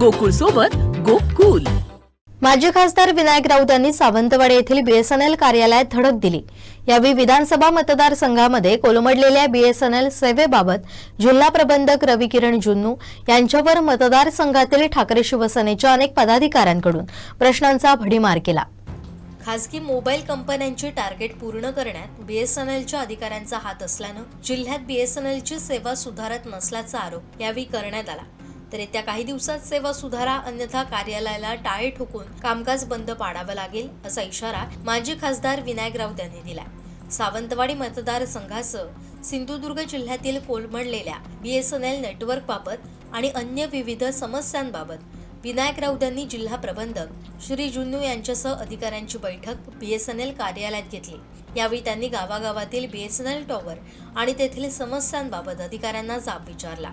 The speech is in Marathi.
गोकुळ सोबत गोकुल. माजी खासदार विनायक राऊत यांनी सावंतवाडी येथील बीएसएनएल कार्यालयात धडक दिली. यावेळी विधानसभा मतदारसंघामध्ये कोलमडलेल्या बीएसएनएल सेवेबाबत जिल्हा प्रबंधक रवी किरण जुन्नू यांच्यावर मतदारसंघातील ठाकरे शिवसेनेच्या अनेक पदाधिकाऱ्यांकडून प्रश्नांचा भडीमार केला. खासगी मोबाईल कंपन्यांची टार्गेट पूर्ण करण्यात बीएसएनएलच्या अधिकाऱ्यांचा हात असल्यानं जिल्ह्यात बीएसएनएलची सेवा सुधारत नसल्याचा आरोप यावेळी करण्यात आला. तर येत्या काही दिवसात सेवा सुधारा अन्यथा कार्यालयाला टाळे ठोकून कामकाज बंद पाडावं लागेल असा इशारा माजी खासदार विनायक राऊत यांनी दिला सावंतवाडी मतदारसंघासह सिंधुदुर्ग जिल्ह्यातील कोलमडलेल्या बीएसएनएल नेटवर्कबाबत आणि अन्य विविध समस्यांबाबत विनायक राऊत यांनी जिल्हा प्रबंधक श्री जुन्नू यांच्यासह अधिकाऱ्यांची बैठक बीएसएनएल कार्यालयात घेतली. यावेळी त्यांनी गावागावातील बीएसएनएल टॉवर आणि तेथील समस्यांबाबत अधिकाऱ्यांना जाब विचारला.